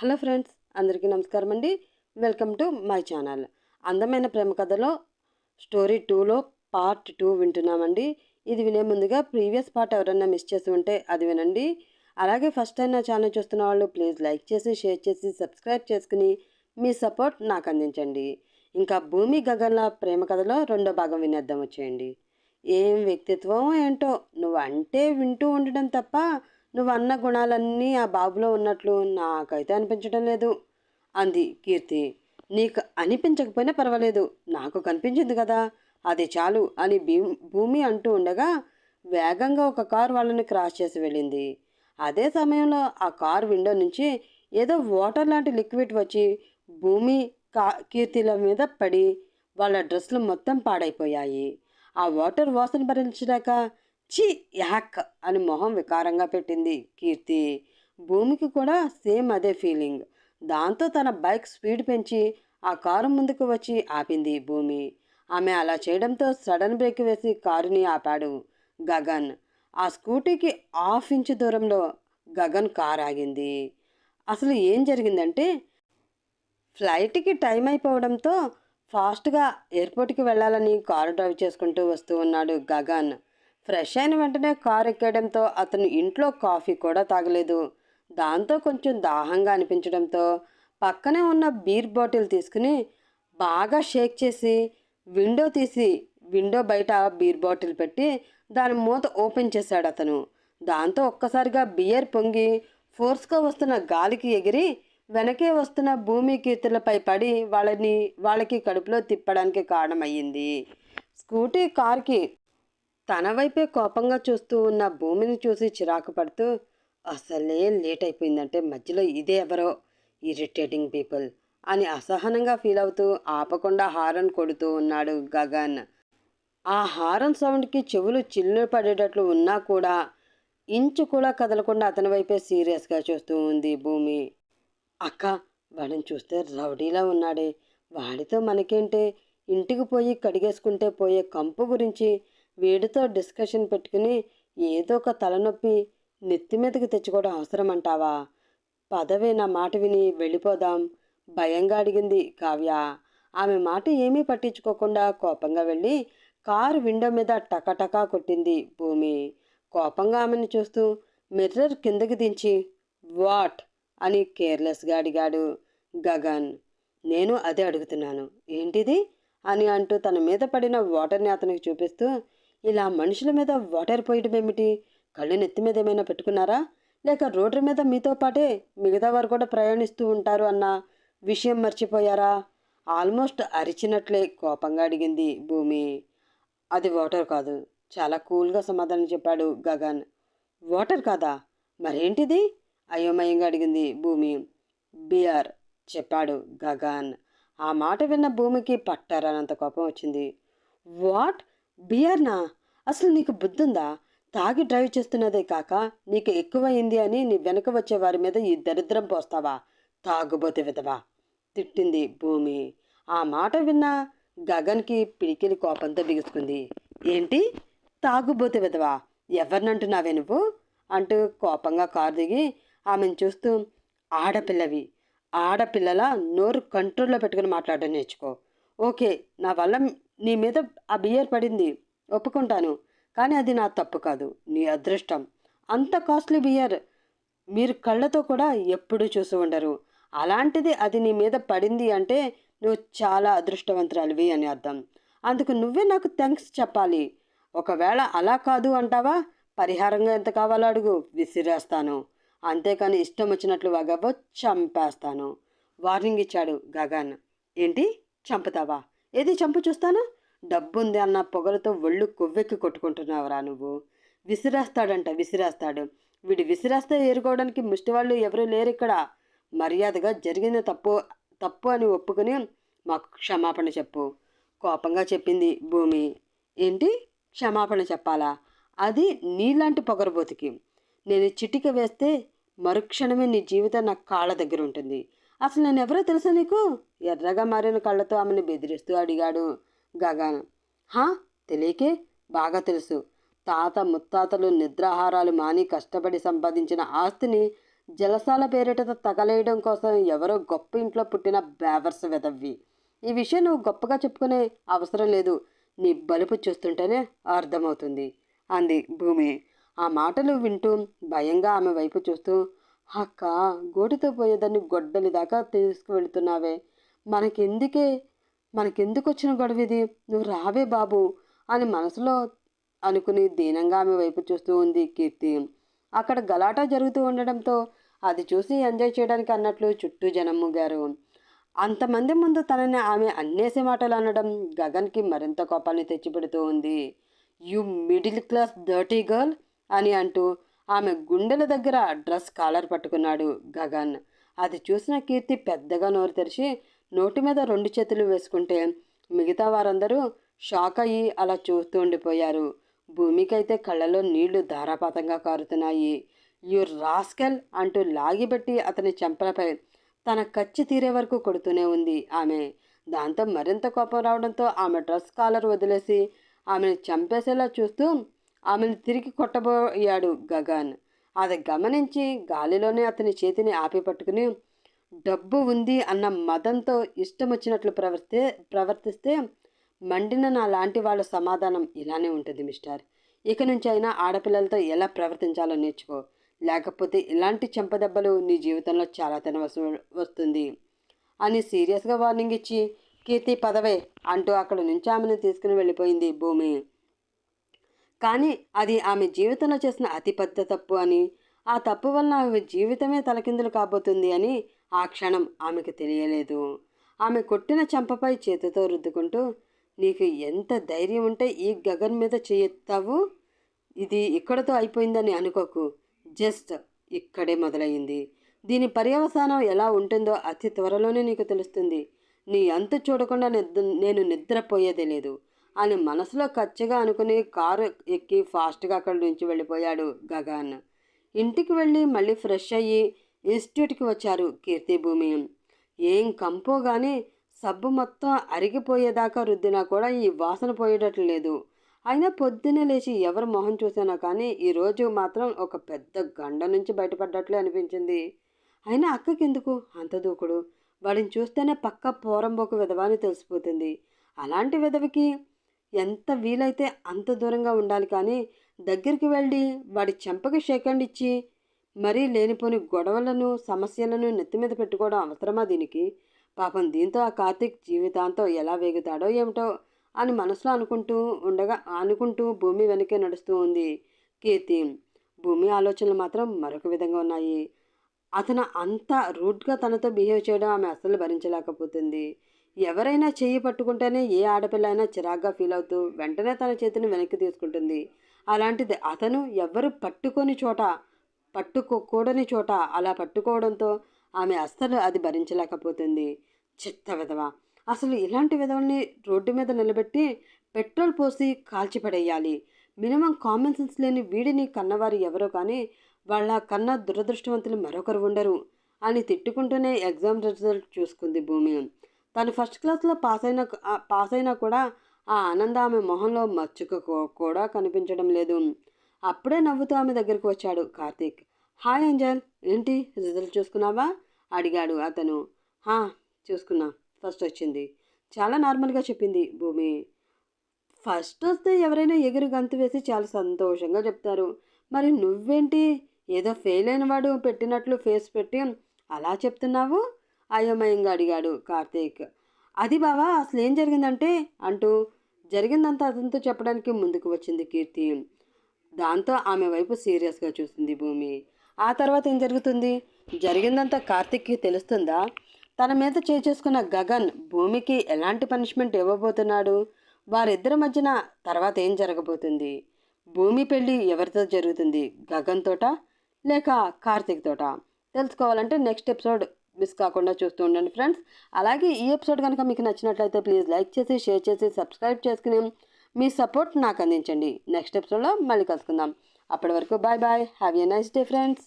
Hello friends అందరికీ నమస్కారం అండి. Welcome to my channel. అందమైన ప్రేమ కథలో స్టోరీ టూలో పార్ట్ టూ వింటున్నామండి. ఇది వినే ముందుగా ప్రీవియస్ పార్ట్ ఎవరైనా మిస్ చేసి ఉంటే అది వినండి. అలాగే ఫస్ట్ టైం నా ఛానల్ చూస్తున్న వాళ్ళు ప్లీజ్ లైక్ చేసి షేర్ చేసి సబ్స్క్రైబ్ చేసుకుని మీ సపోర్ట్ నాకు అందించండి. ఇంకా భూమి గగన్ల ప్రేమ కథలో రెండో భాగం వినేద్దాం వచ్చేయండి. ఏం వ్యక్తిత్వం ఏంటో నువ్వు అంటే వింటూ ఉండడం తప్ప నువ్వు అన్న గుణాలన్నీ ఆ బాబులో ఉన్నట్లు నాకైతే అనిపించడం లేదు. అంది కీర్తి. నీకు అనిపించకపోయినా పర్వాలేదు. నాకు కనిపించింది కదా. అది చాలు అని భీ భూమి అంటూ ఉండగా వేగంగా ఒక కారు వాళ్ళని క్రాస్ చేసి వెళ్ళింది. అదే సమయంలో ఆ కారు విండో నుంచి ఏదో వాటర్ లాంటి లిక్విడ్ వచ్చి భూమి కా కీర్తిల మీద పడి వాళ్ళ డ్రెస్సులు మొత్తం పాడైపోయాయి. ఆ వాటర్ వాసన భరించలేక ఛీ! యాక్! అని మొహం వికారంగా పెట్టింది కీర్తి. భూమికి కూడా సేమ్ అదే ఫీలింగ్. దాంతో తన బైక్ స్పీడ్ పెంచి ఆ కారు ముందుకు వచ్చి ఆపింది భూమి. ఆమె అలా చేయడంతో సడన్ బ్రేక్ వేసి కారుని ఆపాడు గగన్. ఆ స్కూటీకి హాఫ్ ఇంచ్ దూరంలో గగన్ కార్ ఆగింది. అసలు ఏం జరిగిందంటే ఫ్లైట్కి టైం అయిపోవడంతో ఫాస్ట్గా ఎయిర్పోర్ట్కి వెళ్ళాలని కారు డ్రైవ్ చేసుకుంటూ వస్తూ ఉన్నాడు గగన్. ఫ్రెష్ అయిన వెంటనే కారు ఎక్కేయడంతో అతను ఇంట్లో కాఫీ కూడా తాగలేదు. దాంతో కొంచెం దాహంగా అనిపించడంతో పక్కనే ఉన్న బీర్ బాటిల్ తీసుకుని బాగా షేక్ చేసి విండో తీసి విండో బయట బీర్ బాటిల్ పెట్టి దాని మూత ఓపెన్ చేశాడు అతను. దాంతో ఒక్కసారిగా బియర్ పొంగి ఫోర్స్గా వస్తున్న గాలికి ఎగిరి వెనకే వస్తున్న భూమి కీర్తులపై పడి వాళ్ళని వాళ్ళకి కడుపులో తిప్పడానికి కారణమయ్యింది. స్కూటీ కార్కి తన వైపే కోపంగా చూస్తూ ఉన్న భూమిని చూసి చిరాకు పడుతూ అసలే లేట్ అయిపోయిందంటే మధ్యలో ఇదే ఎవరో? ఇరిటేటింగ్ పీపుల్ అని అసహనంగా ఫీల్ అవుతూ ఆపకుండా హారన్ కొడుతూ ఉన్నాడు గగన్. ఆ హారన్ సౌండ్కి చెవులు చిల్లు పడేటట్లు ఉన్నా కూడా ఇంచు కూడా కదలకుండా అతని వైపే సీరియస్గా చూస్తూ ఉంది భూమి. అక్క వాడిని చూస్తే రౌడీలా ఉన్నాడే. వాడితో మనకేంటే? ఇంటికి పోయి కడిగేసుకుంటే పోయే కంపు గురించి వీడితో డిస్కషన్ పెట్టుకుని ఏదో ఒక తలనొప్పి నెత్తి మీదకి తెచ్చుకోవడం అవసరం అంటావా పదవే నా మాట విని వెళ్ళిపోదాం భయంగా అడిగింది కావ్య. ఆమె మాట ఏమీ పట్టించుకోకుండా కోపంగా వెళ్ళి కారు విండో మీద టకటకా కొట్టింది భూమి. కోపంగా ఆమెను చూస్తూ మిర్రర్ కిందకి దించి వాట్? అని కేర్లెస్గా అడిగాడు గగన్. నేను అదే అడుగుతున్నాను. ఏంటిది? అని అంటూ తన మీద పడిన వాటర్ని అతనికి చూపిస్తూ ఇలా మనుషుల మీద వాటర్ పోయడం ఏమిటి? కళ్ళు నెత్తి మీద ఏమైనా పెట్టుకున్నారా? లేక రోడ్డు మీద మీతో పాటే మిగతా వారు కూడా ప్రయాణిస్తూ ఉంటారు అన్న విషయం మర్చిపోయారా? ఆల్మోస్ట్ అరిచినట్లే కోపంగా అడిగింది భూమి. అది వాటర్ కాదు. చాలా కూల్గా సమాధానం చెప్పాడు గగన్. వాటర్ కాదా? మరేంటిది? అయోమయంగా అడిగింది భూమి. బియర్ చెప్పాడు గగన్. ఆ మాట విన్న భూమికి పట్టారనంత కోపం వచ్చింది. వాట్? బియర్నా? అసలు నీకు బుద్ధుందా? తాగి డ్రైవ్ చేస్తున్నదే కాక నీకు ఎక్కువైంది అని నీ వెనక వచ్చే వారి మీద ఈ దరిద్రం పోస్తావా? తాగుబోతే విధవా? తిట్టింది భూమి. ఆ మాట విన్న గగన్కి పిడికిలి కోపంతో బిగుసుకుంది. ఏంటి? తాగుబోతే విధవా? ఎవరినంటున్నావే నువ్వు? అంటూ కోపంగా కారు దిగి ఆమెను చూస్తూ ఆడపిల్లవి ఆడపిల్లల నోరు కంట్రోల్లో పెట్టుకుని మాట్లాడడం నేర్చుకో. ఓకే నా వల్ల నీ మీద ఆ బియర్ పడింది ఒప్పుకుంటాను. కానీ అది నా తప్పు కాదు నీ అదృష్టం. అంత కాస్ట్లీ బియర్ మీరు కళ్ళతో కూడా ఎప్పుడూ చూసి ఉండరు. అలాంటిది అది నీ మీద పడింది అంటే నువ్వు చాలా అదృష్టవంతురాలివి అని అర్థం. అందుకు నువ్వే నాకు థ్యాంక్స్ చెప్పాలి. ఒకవేళ అలా కాదు అంటావా? పరిహారంగా ఎంత కావాలో అడుగు విసిరేస్తాను. అంతేకాని ఇష్టం వచ్చినట్లు వగబో చంపేస్తాను. వార్నింగ్ ఇచ్చాడు గగన్. ఏంటి? చంపుతావా? ఏది చంపు చూస్తాను? డబ్బుంది అన్న పొగలతో ఒళ్ళు కొవ్వెక్కి కొట్టుకుంటున్నావురా నువ్వు. విసిరేస్తాడంట విసిరేస్తాడు. వీడు విసిరేస్తే ఏరుకోవడానికి ముష్టివాళ్ళు ఎవరూ లేరు ఇక్కడ మర్యాదగా జరిగిన తప్పు తప్పు అని ఒప్పుకొని మాకు క్షమాపణ చెప్పు. కోపంగా చెప్పింది భూమి. ఏంటి? క్షమాపణ చెప్పాలా? అది నీలాంటి పొగరబోతికి. నేను చిటిక వేస్తే మరుక్షణమే నీ జీవితం నా కాళ్ళ దగ్గర ఉంటుంది అసలు నేను ఎవరో తెలుసా నీకు? ఎర్రగా మారిన కళ్ళతో ఆమెను బెదిరిస్తూ అడిగాడు గగన్. హా? తెలియకే? బాగా తెలుసు. తాత ముత్తాతలు నిద్రాహారాలు మాని కష్టపడి సంపాదించిన ఆస్తిని జలసాల పేరిటతో తగలేయడం కోసం ఎవరో గొప్ప ఇంట్లో పుట్టిన బేవర్స్ వెదవ్వి. ఈ విషయం నువ్వు గొప్పగా చెప్పుకునే అవసరం లేదు. నీ బలుపు చూస్తుంటేనే అర్థమవుతుంది. అంది భూమి. ఆ మాటలు వింటూ భయంగా ఆమె వైపు చూస్తూ అక్క గోటితో పోయేదాన్ని గొడ్డలి దాకా తీసుకువెళ్తున్నావే. మనకెందుకే మనకెందుకు వచ్చిన గొడవ ఇది నువ్వు రావే బాబు అని మనసులో అనుకుని దీనంగా ఆమె వైపు చూస్తూ ఉంది కీర్తి. అక్కడ గలాటా జరుగుతూ ఉండడంతో అది చూసి ఎంజాయ్ చేయడానికి అన్నట్లు చుట్టూ జనం గారు అంతమంది ముందు తనని ఆమె అన్నేసి మాటలు అనడం గగన్కి మరింత కోపాన్ని తెచ్చిపెడుతూ ఉంది. You middle class dirty girl అని అంటూ ఆమె గుండెల దగ్గర డ్రెస్ కాలర్ పట్టుకున్నాడు గగన్. అది చూసిన కీర్తి పెద్దగా నోరు తెరిచి నోటి మీద రెండు చేతులు వేసుకుంటే మిగతా వారందరూ షాక్ అయ్యి అలా చూస్తూ ఉండిపోయారు. భూమికైతే కళ్ళలో నీళ్ళు ధారాపాతంగా కారుతున్నాయి. యు రాస్కెల్ అంటూ లాగిబెట్టి అతని చెంపలపై తన కచ్చి తీరే వరకు కొడుతూనే ఉంది ఆమె. దాంతో మరింత కోపం రావడంతో ఆమె డ్రెస్ కాలర్ వదిలేసి ఆమెను చంపేసేలా చూస్తూ ఆమెను తిరిగి కొట్టబోయాడు గగన్. అది గమనించి గాలిలోనే అతని చేతిని ఆపి పట్టుకుని డబ్బు ఉంది అన్న మదంతో ఇష్టం వచ్చినట్లు ప్రవర్తి ప్రవర్తిస్తే మండిన నా లాంటి వాళ్ళ సమాధానం ఇలానే ఉంటుంది మిస్టర్. ఇక నుంచి అయినా ఆడపిల్లలతో ఎలా ప్రవర్తించాలో నేర్చుకో. లేకపోతే ఇలాంటి చెంపదెబ్బలు నీ జీవితంలో చాలా తినవలసి వస్తుంది అని సీరియస్గా వార్నింగ్ ఇచ్చి కీర్తి పదవే అంటూ అక్కడ నుంచి ఆమెను తీసుకుని వెళ్ళిపోయింది భూమి. కానీ అది ఆమె జీవితంలో చేసిన అతి పెద్ద తప్పు అని ఆ తప్పు వలన ఆమె జీవితమే తలకిందులు కాబోతుంది అని ఆ క్షణం ఆమెకు తెలియలేదు. ఆమె కొట్టిన చెంపపై చేతితో రుద్దుకుంటూ నీకు ఎంత ధైర్యం ఉంటే ఈ గగన్ మీద చేయెత్తావు ఇది ఇక్కడతో అయిపోయిందని అనుకోకు. జస్ట్ ఇక్కడే మొదలయ్యింది. దీని పర్యవసానం ఎలా ఉంటుందో అతి త్వరలోనే నీకు తెలుస్తుంది. నీ అంత చూడకుండా నిద్ర నేను నిద్రపోయేదే లేదు. అని మనసులో కచ్చగా అనుకుని కారు ఎక్కి ఫాస్ట్గా అక్కడి నుంచి వెళ్ళిపోయాడు గగన్. ఇంటికి వెళ్ళి మళ్ళీ ఫ్రెష్ అయ్యి ఇన్స్టిట్యూట్కి వచ్చారు కీర్తిభూమి ఏం కంపో కానీ సబ్బు మొత్తం అరిగిపోయేదాకా రుద్దినా కూడా ఈ వాసన పోయేటట్లు లేదు. అయినా పొద్దున్నే లేచి ఎవరు మొహం చూసానా కానీ ఈరోజు మాత్రం ఒక పెద్ద గండ నుంచి బయటపడ్డట్లే అనిపించింది. అయినా అక్కకెందుకు? అంత దూకుడు. వాడిని చూస్తేనే పక్క పోరంబోకు విధవాని తెలిసిపోతుంది. అలాంటి విధవికి ఎంత వీలైతే అంత దూరంగా ఉండాలి కానీ దగ్గరికి వెళ్ళి వాడి చెంపకి షేకండ్ ఇచ్చి మరీ లేనిపోని గొడవలను సమస్యలను నెత్తి మీద పెట్టుకోవడం అవసరమా దీనికి? పాపం దీంతో ఆ కార్తీక్ జీవితాంతం ఎలా వేగుతాడో ఏమిటో అని మనసులో అనుకుంటూ ఉండగా అనుకుంటూ భూమి వెనకే నడుస్తూ ఉంది కీర్తి. భూమి ఆలోచనలు మాత్రం మరొక విధంగా ఉన్నాయి. అతను అంత రూడ్గా తనతో బిహేవ్ చేయడం ఆమె అస్సలు భరించలేకపోతుంది. ఎవరైనా చెయ్యి పట్టుకుంటేనే ఏ ఆడపిల్ల అయినా చిరాగ్గా ఫీల్ అవుతూ వెంటనే తన చేతిని వెనక్కి తీసుకుంటుంది. అలాంటిది అతను ఎవరు పట్టుకొని చోట పట్టుకోకూడని చోట అలా పట్టుకోవడంతో ఆమె అస్సలు అది భరించలేకపోతుంది. చిత్త విధవ! అసలు ఇలాంటి విధవల్ని రోడ్డు మీద నిలబెట్టి పెట్రోల్ పోసి కాల్చిపడేయాలి. మినిమం కామన్ సెన్స్ లేని వీడిని కన్నవారు ఎవరో కానీ వాళ్ళ కన్న దురదృష్టవంతులు మరొకరు ఉండరు అని తిట్టుకుంటూనే ఎగ్జామ్ రిజల్ట్ చూసుకుంది భూమి. తను ఫస్ట్ క్లాస్లో పాస్ అయిన పాస్ అయినా కూడా ఆ ఆనంద ఆమె మొహంలో మచ్చుక కూడా కనిపించడం లేదు. అప్పుడే నవ్వుతూ ఆమె దగ్గరికి వచ్చాడు కార్తీక్. హాయ్ అంజల్ ఏంటి రిజల్ట్ చూసుకున్నావా? అడిగాడు అతను. హా చూసుకున్నా. ఫస్ట్ వచ్చింది. చాలా నార్మల్గా చెప్పింది భూమి. ఫస్ట్ వస్తే ఎవరైనా ఎగురు గంతు వేసి చాలా సంతోషంగా చెప్తారు. మరి నువ్వేంటి? ఏదో ఫెయిల్ అయిన వాడు పెట్టినట్లు ఫేస్ పెట్టి అలా చెప్తున్నావు? అయోమయంగా అడిగాడు కార్తీక్. అది బావా అసలు ఏం జరిగిందంటే? అంటూ జరిగిందంతా అతనితో చెప్పడానికి ముందుకు వచ్చింది కీర్తి. దాంతో ఆమె వైపు సీరియస్గా చూసింది భూమి. ఆ తర్వాత ఏం జరుగుతుంది? జరిగిందంతా కార్తిక్కి తెలుస్తుందా? తన మీద చేసుకున్న గగన్ భూమికి ఎలాంటి పనిష్మెంట్ ఇవ్వబోతున్నాడు? వారిద్దరి మధ్యన తర్వాత ఏం జరగబోతుంది? భూమి పెళ్ళి ఎవరితో జరుగుతుంది? గగన్ తోట? లేక కార్తిక్ తోట? తెలుసుకోవాలంటే నెక్స్ట్ ఎపిసోడ్ మిస్ కాకుండా చూస్తూ ఉండండి ఫ్రెండ్స్. అలాగే ఈ ఎపిసోడ్ కనుక మీకు నచ్చినట్లయితే ప్లీజ్ లైక్ చేసి షేర్ చేసి సబ్స్క్రైబ్ చేసుకుని మీ సపోర్ట్ నాకు అందించండి. నెక్స్ట్ ఎపిసోడ్లో మళ్ళీ కలుసుకుందాం. అప్పటి వరకు bye bye have a nice day friends.